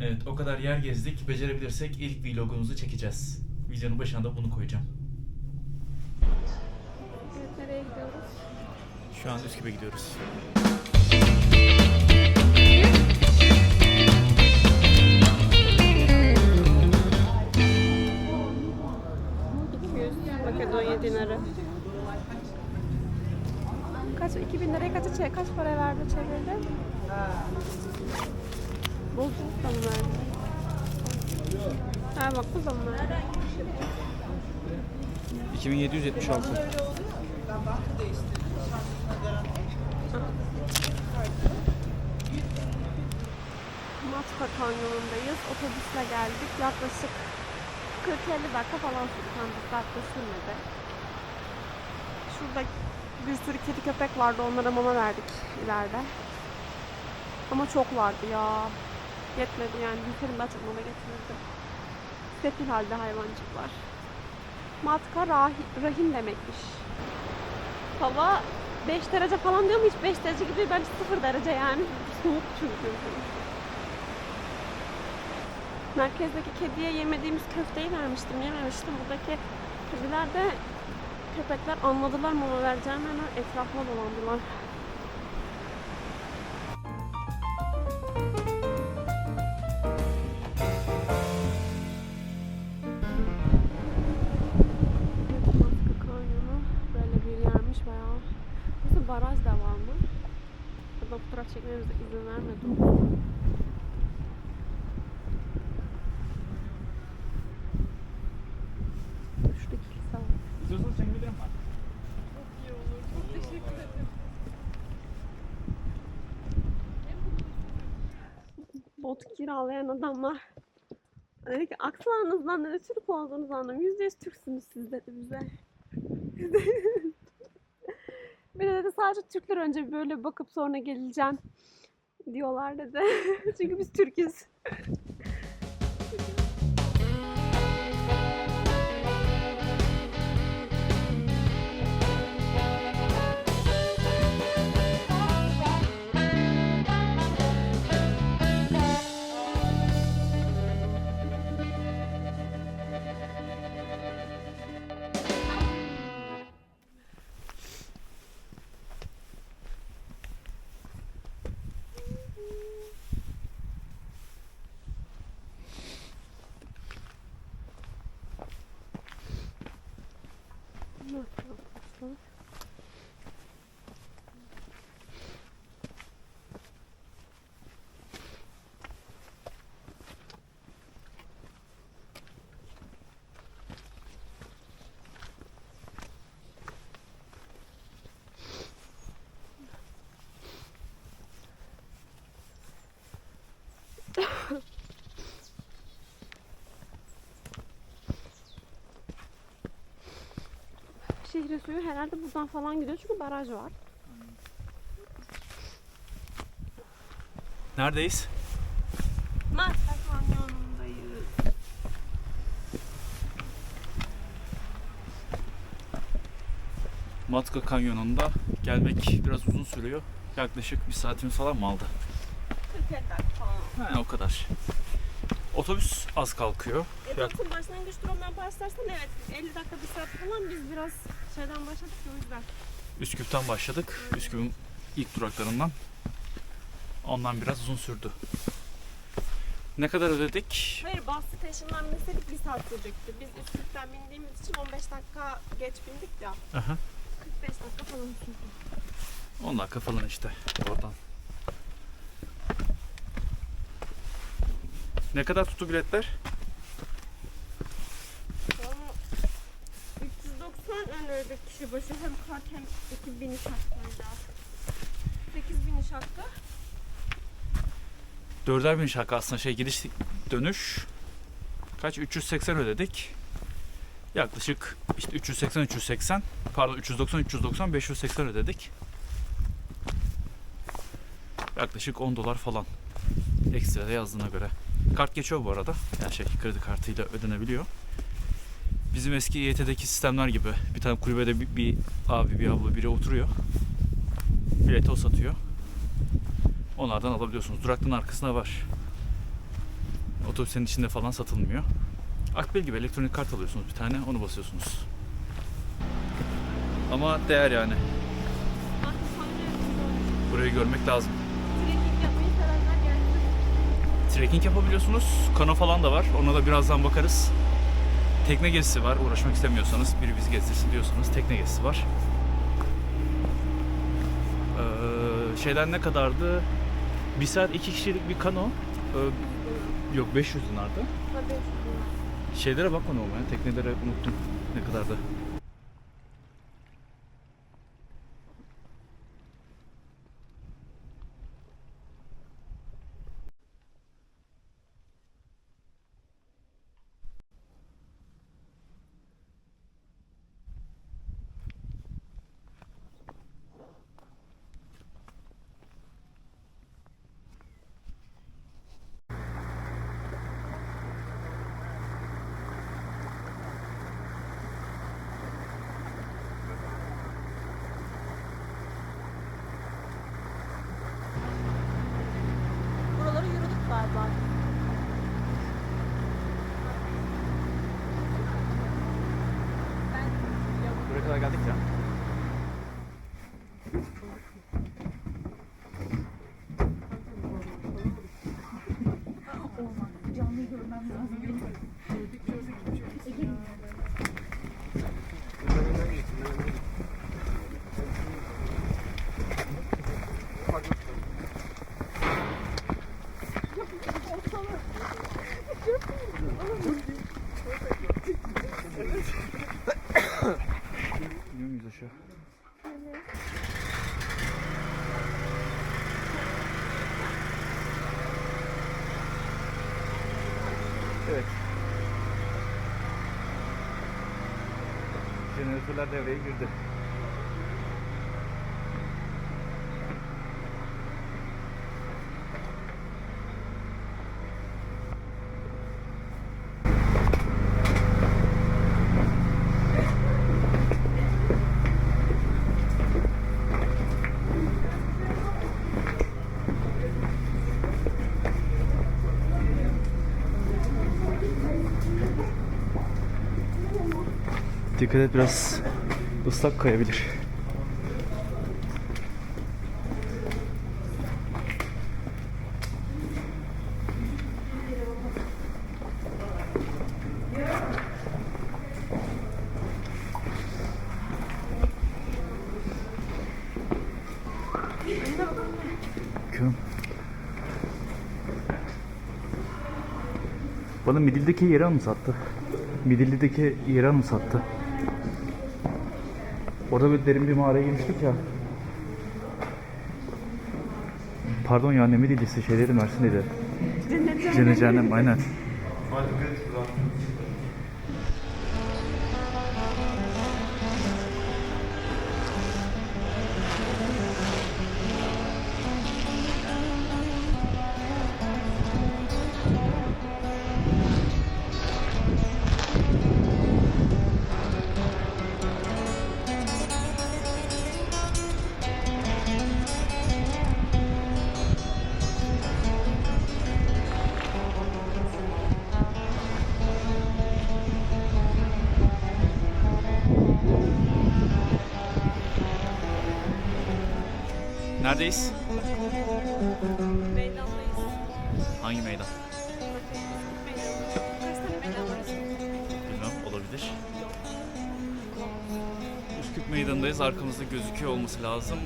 Evet o kadar yer gezdik. Becerebilirsek ilk vlogumuzu çekeceğiz. Videonun başına da bunu koyacağım. Evet, nereye gidiyoruz? Şu an Üsküp'e gidiyoruz. Makedonya dinarı. Kaç? 2000 liraya kaça kaç para verdi çevirdi? Bozuk da verdi? Ha bak bu verdi? 2776. Matka Kanyonu'ndayız. Otobüsle geldik. Yaklaşık 40-50 dakika falan sürdü. Dakika sürmedi. Şurada bir sürü kedi köpek vardı. Onlara mama verdik ileride. Ama çok vardı ya. Yetmedi yani. Kere daha çok mama getirirdim. Sefil halde hayvancıklar. Matka rahi- rahim demekmiş. Hava 5 derece falan diyor mu? Hiç 5 derece gibi bence 0 derece yani. Soğuk çünkü. Merkezdeki kediye yemediğimiz köfteyi vermiştim, yememiştim. Buradaki kediler de köpekler anladılar mama vereceğim hemen etrafıma dolandılar. Bot kiralayan adamlar. Dedi ki aksanınızdan dedi Türk olduğunuzu anladım. Yüzde yüz Türksünüz siz dedi bize. bir de dedi sadece Türkler önce böyle bakıp sonra geleceğim diyorlar dedi. Çünkü biz Türk'üz. Şehrin suyu herhalde buradan falan gidiyor çünkü baraj var. Neredeyiz? Matka Kanyonu'ndayız. Matka Kanyonu'nda gelmek biraz uzun sürüyor. Yaklaşık bir saatimiz falan mı aldı? 40 dakika falan. Ha, o kadar. Otobüs az kalkıyor. Yak- Edat'ın başlangıç durumundan başlarsan evet 50 dakika bir saat falan biz biraz şeyden başladık ya o yüzden. Üsküp'ten başladık. Üsküp'ün ilk duraklarından. Ondan biraz uzun sürdü. Ne kadar ödedik? Hayır bus station'dan binseydik bir saat sürecekti. Biz Üsküp'ten bindiğimiz için 15 dakika geç bindik ya. Aha. 45 dakika falan sürdü. 10 dakika falan işte oradan. Ne kadar tuttu biletler? Sonra 390 önerdik kişi başı hem kart hem 2000 iş hakkıyla. 8000 iş hakkı. Dörder bin şaka aslında şey gidiş dönüş kaç 380 ödedik. Yaklaşık işte 380 380 pardon 390 390 580 ödedik. Yaklaşık 10 dolar falan ekstra yazdığına göre. Kart geçiyor bu arada. Yani şey kredi kartıyla ödenebiliyor. Bizim eski İET'deki sistemler gibi bir tane kulübede bir, bir abi bir abla biri oturuyor. Bileti o satıyor. Onlardan alabiliyorsunuz. Durakların arkasında var. otobüslerin içinde falan satılmıyor. Akbil gibi elektronik kart alıyorsunuz bir tane onu basıyorsunuz. Ama değer yani. Burayı görmek lazım. Trekking yapabiliyorsunuz. Kano falan da var. Ona da birazdan bakarız. Tekne gezisi var. Uğraşmak istemiyorsanız, biri bizi gezdirsin diyorsanız tekne gezisi var. Ee, şeyden ne kadardı? Bir saat iki kişilik bir kano. Ee, yok 500 dinardı. Tabii. Şeylere bakmadım ama ya. Teknelere unuttum ne kadardı. Buraları yürüdük galiba. Buraya kadar geldik ya. İniyor muyuz aşağı? Evet. Jeneratörler devreye girdi. Dikkat et biraz ıslak kayabilir. Bakıyorum. Bana Midilli'deki yeri anımsattı. Midilli'deki yeri anımsattı. Orada bir derin bir mağaraya girmiştik ya. Pardon ya ne Midilli'si şeyleri Mersin'deydi. Cennet Cennet Cehennem aynen. Neredeyiz? Meydandayız. Hangi meydan? Bilmem olabilir. Üsküp Meydanı'ndayız. Arkamızda gözüküyor olması lazım.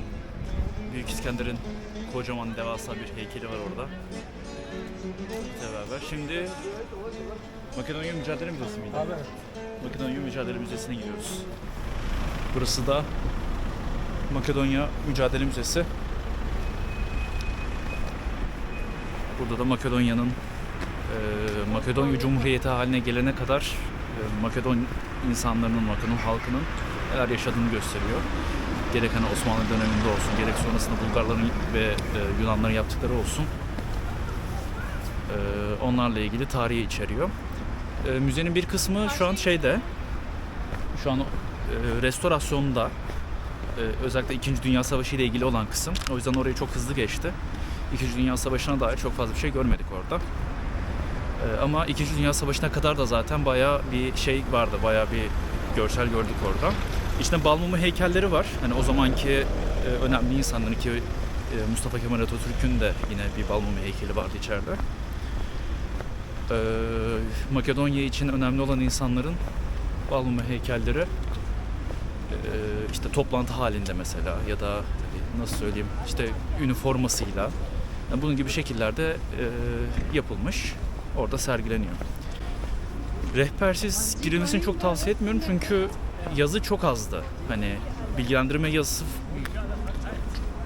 Büyük İskender'in kocaman devasa bir heykeli var orada. Beraber. Şimdi Makedonya Mücadele Müzesi miydi? Abi. Makedonya Mücadele Müzesi'ne gidiyoruz. Burası da Makedonya Mücadele Müzesi. Burada da Makedonya'nın e, Makedonya Cumhuriyeti haline gelene kadar e, Makedon insanlarının, Makedon halkının neler yaşadığını gösteriyor. Gerek hani Osmanlı döneminde olsun, gerek sonrasında Bulgarların ve e, Yunanların yaptıkları olsun. E, onlarla ilgili tarihi içeriyor. E, müzenin bir kısmı şu an şeyde, şu an e, restorasyonda. E, özellikle 2. Dünya Savaşı ile ilgili olan kısım. O yüzden orayı çok hızlı geçti. 2. Dünya Savaşı'na dair çok fazla bir şey görmedik orada. Ee, ama İkinci Dünya Savaşı'na kadar da zaten bayağı bir şey vardı. Bayağı bir görsel gördük orada. İçinde Balmumu heykelleri var. Hani o zamanki e, önemli insanların ki e, Mustafa Kemal Atatürk'ün de yine bir Balmumu heykeli vardı içeride. Ee, Makedonya için önemli olan insanların Balmumu heykelleri e, işte toplantı halinde mesela ya da e, nasıl söyleyeyim işte üniformasıyla bunun gibi şekillerde e, yapılmış. Orada sergileniyor. Rehbersiz girilmesini çok tavsiye etmiyorum çünkü yazı çok azdı. Hani bilgilendirme yazısı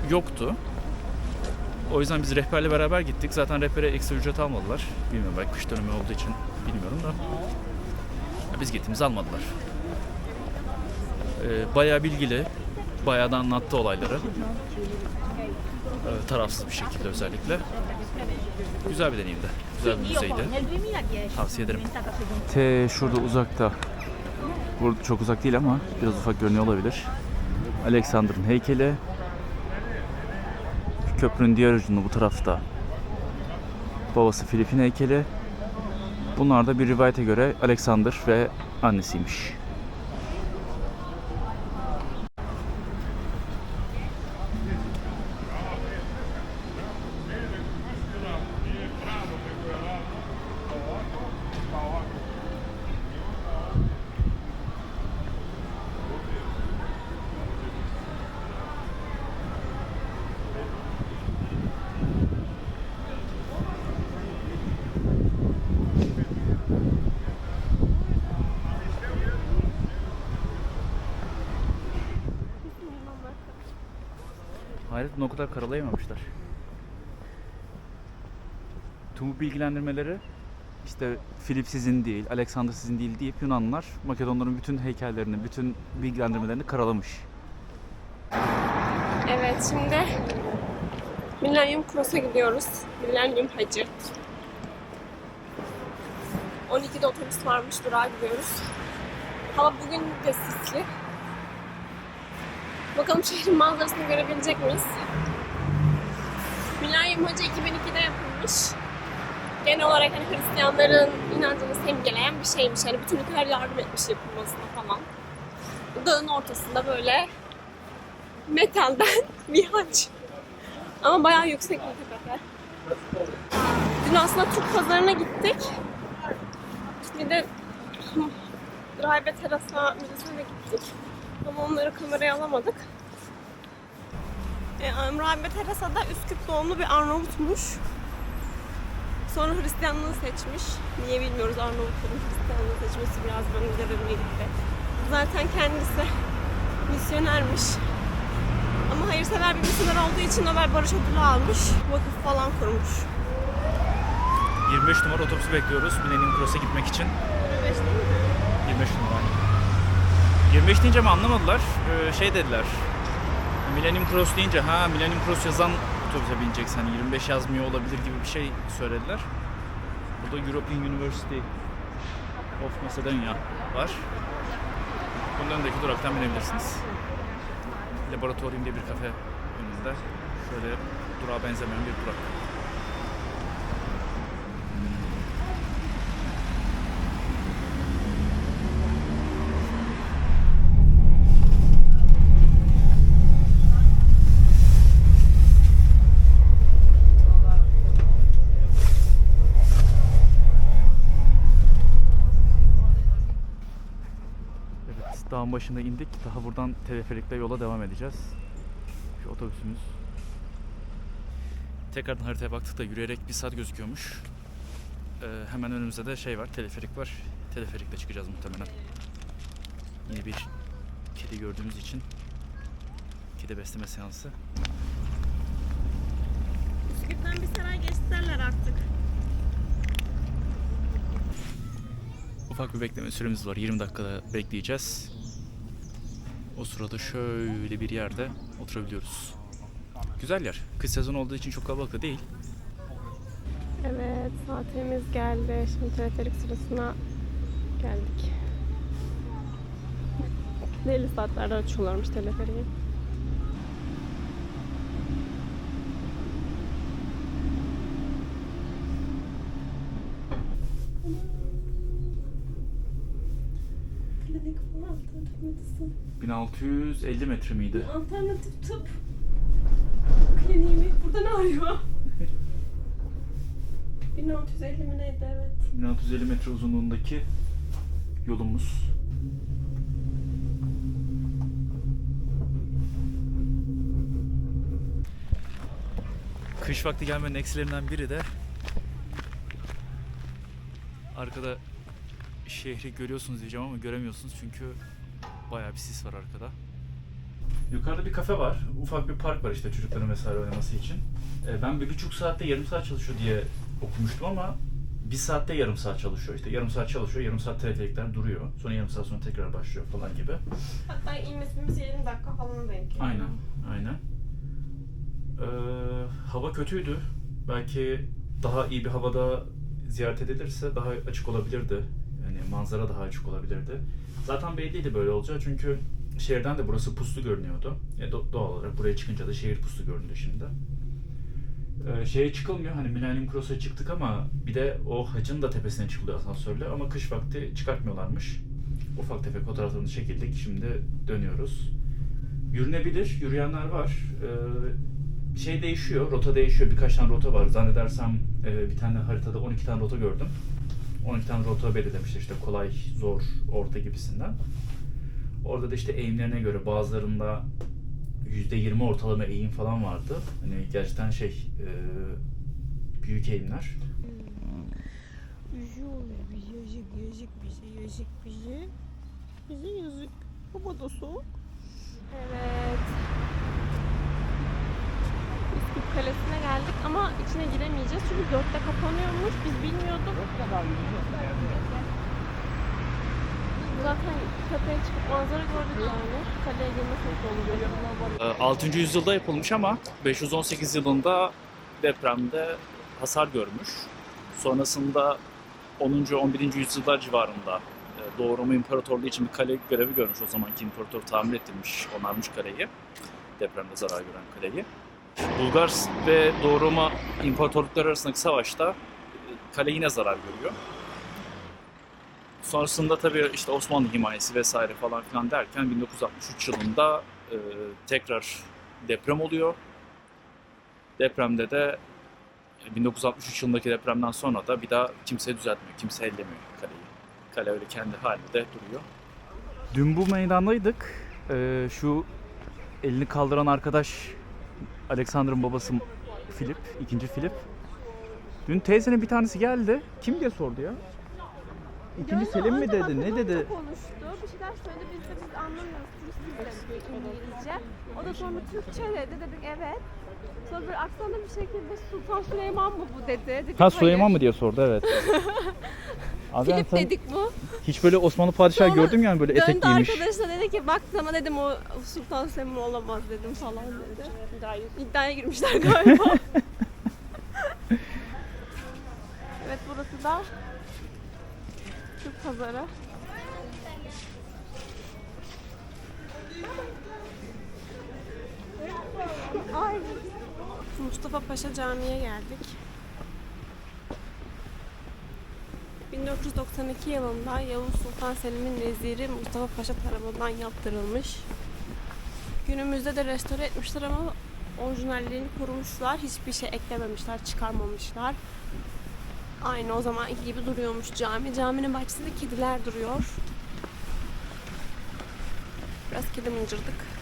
yoktu. O yüzden biz rehberle beraber gittik. Zaten rehbere ekstra ücret almadılar. Bilmiyorum belki kış dönemi olduğu için bilmiyorum da. Biz gittiğimizi almadılar. Ee, bayağı bilgili, bayağı da anlattı olayları. Ee, tarafsız bir şekilde özellikle. Güzel bir deneyimdi. Güzel bir müzeydi. poi nel 2010 Tavsiye ederim. è stata seconda. T şurada uzakta. Burada çok uzak değil ama biraz ufak görünüyor olabilir. Alexander'ın heykeli. Köprünün diğer ucunda bu tarafta. Babası Filip'in heykeli. Bunlar da bir rivayete göre Alexander ve annesiymiş. Hayret o kadar karalayamamışlar. Tüm bilgilendirmeleri işte Filip sizin değil, Alexander sizin değil deyip Yunanlılar Makedonların bütün heykellerini, bütün bilgilendirmelerini karalamış. Evet şimdi Millennium Cross'a gidiyoruz. Millennium Hacı. 12'de otobüs varmış durağa gidiyoruz. Hava bugün de sisli. Bakalım şehrin manzarasını görebilecek miyiz? Millennium Hacı 2002'de yapılmış. Genel olarak hani Hristiyanların inancını simgeleyen bir şeymiş. Hani bütün ülkeler yardım etmiş yapılmasına falan. Dağın ortasında böyle metalden bir haç. Ama bayağı yüksek bir tepe. Dün aslında Türk pazarına gittik. Bir de Rahibe Terasa Müzesi'ne gittik. Ama onları kameraya alamadık. E, Rahibe Terasa da Üsküp doğumlu bir Arnavutmuş. Sonra Hristiyanlığı seçmiş. Niye bilmiyoruz Arnavutların Hristiyanlığı seçmesi biraz benim garibime gitti. Zaten kendisi misyonermiş. Ama hayırsever bir misyoner olduğu için Nobel Barış Ödülü almış. Vakıf falan kurmuş. 25 numara otobüsü bekliyoruz Millennium Cross'a gitmek için. 25 numara. 25 deyince mi anlamadılar? Ee, şey dediler. Millennium Cross deyince ha Millennium Cross yazan otobüse bineceksin. Hani 25 yazmıyor olabilir gibi bir şey söylediler. Burada European University of Macedonia var. Bunun önündeki duraktan binebilirsiniz. Laboratuvaryum diye bir kafe önünde. Şöyle durağa benzemeyen bir durak. Evet, dağın başına indik. Daha buradan teleferikle yola devam edeceğiz. Şu otobüsümüz. Tekrardan haritaya baktık da yürüyerek bir saat gözüküyormuş. Ee, hemen önümüzde de şey var, teleferik var. Teleferikle çıkacağız muhtemelen. Yine bir kedi gördüğümüz için kedi besleme seansı. Üsküp'ten bir saray geçtilerler artık. Ufak bir bekleme süremiz var. 20 dakikada bekleyeceğiz. O sırada şöyle bir yerde oturabiliyoruz. Güzel yer. Kış sezonu olduğu için çok kalabalık da değil. Evet saatimiz geldi. Şimdi teleferik sırasına geldik. Belli saatlerde açıyorlarmış teleferiği. Klinik falan alternatif medicine. 1650 metre miydi? Alternatif tıp. Kliniği? Burada ne arıyor? 1650 mi neydi evet. 1650 metre uzunluğundaki yolumuz. Kış vakti gelmenin eksilerinden biri de arkada şehri görüyorsunuz diyeceğim ama göremiyorsunuz çünkü bayağı bir sis var arkada. Yukarıda bir kafe var. Ufak bir park var işte çocukların vesaire oynaması için. E, Ben bir buçuk saatte yarım saat çalışıyor diye okumuştum ama bir saatte yarım saat çalışıyor. İşte yarım saat çalışıyor, yarım saat teleferikler duruyor. Sonra yarım saat sonra tekrar başlıyor falan gibi. Hatta inmesi binmesi 20 dakika falan denk geliyor. Aynen, aynen. Ee, hava kötüydü. Belki daha iyi bir havada ziyaret edilirse daha açık olabilirdi. Yani manzara daha açık olabilirdi. Zaten belliydi böyle olacağı çünkü şehirden de burası puslu görünüyordu. E, do- doğal olarak buraya çıkınca da şehir puslu göründü şimdi. Ee, şeye çıkılmıyor hani Millennium Cross'a çıktık ama bir de o hacın da tepesine çıkılıyor asansörle ama kış vakti çıkartmıyorlarmış. Ufak tefek fotoğraflarını çekildik şimdi dönüyoruz. Yürünebilir, yürüyenler var. Ee, şey değişiyor, rota değişiyor. Birkaç tane rota var. Zannedersem e, bir tane haritada 12 tane rota gördüm. 12 tane rota belirlemişler işte kolay, zor, orta gibisinden. Orada da işte eğimlerine göre bazılarında %20 ortalama eğim falan vardı. Hani gerçekten şey e, büyük eğimler. Olmuş, bize yazık, yazık bize, yazık bize. Bize yazık. Hava da soğuk. Evet. Üsküp Kalesi'ne geldik ama içine giremeyeceğiz çünkü dörtte kapanıyormuş. Biz bilmiyorduk. Zaten tepeye çıkıp manzara gördük yani. Kaleye girmesek olur. 6. Ee, yüzyılda yapılmış ama 518 yılında depremde hasar görmüş. Sonrasında 10. 11. yüzyıllar civarında e, Doğu Roma İmparatorluğu için bir kale görevi görmüş. O zamanki imparator tamir ettirmiş, onarmış kaleyi. Depremde zarar gören kaleyi. Bulgar ve Doğu Roma İmparatorlukları arasındaki savaşta e, kale yine zarar görüyor. Sonrasında tabii işte Osmanlı himayesi vesaire falan filan derken 1963 yılında e, tekrar deprem oluyor. Depremde de e, 1963 yılındaki depremden sonra da bir daha kimse düzeltmiyor, kimse ellemiyor kaleyi. Kale öyle kendi halinde duruyor. Dün bu meydandaydık. Ee, şu elini kaldıran arkadaş Alexander'ın babası Philip, ikinci Philip. Dün teyzenin bir tanesi geldi. Kim diye sordu ya? İkinci Selim mi dedi? Ne dedi? konuştu. Bir şeyler söyledi. Biz de biz anlamıyoruz. Dedik İngilizce. O da sonra Türkçe dedi. Dedik evet. Sonra böyle aksanlı bir şekilde Sultan Süleyman mı bu dedi. Dedik, Ha Süleyman mı diye sordu evet. Abi ben Filip sen dedik bu. hiç böyle Osmanlı padişahı Sonra gördüm yani böyle etek Döndü giymiş. arkadaşına dedi ki baktım ama dedim o Sultan Süleyman olamaz dedim falan dedi. İddiaya girmişler galiba. evet burası da Türk pazarı. Ay. Mustafa Paşa Camii'ye geldik. 1992 yılında Yavuz Sultan Selim'in veziri Mustafa Paşa tarafından yaptırılmış. Günümüzde de restore etmişler ama orijinalliğini korumuşlar. Hiçbir şey eklememişler, çıkarmamışlar. Aynı o zamanki gibi duruyormuş cami. Caminin bahçesinde kediler duruyor. Biraz kedi mıncırdık.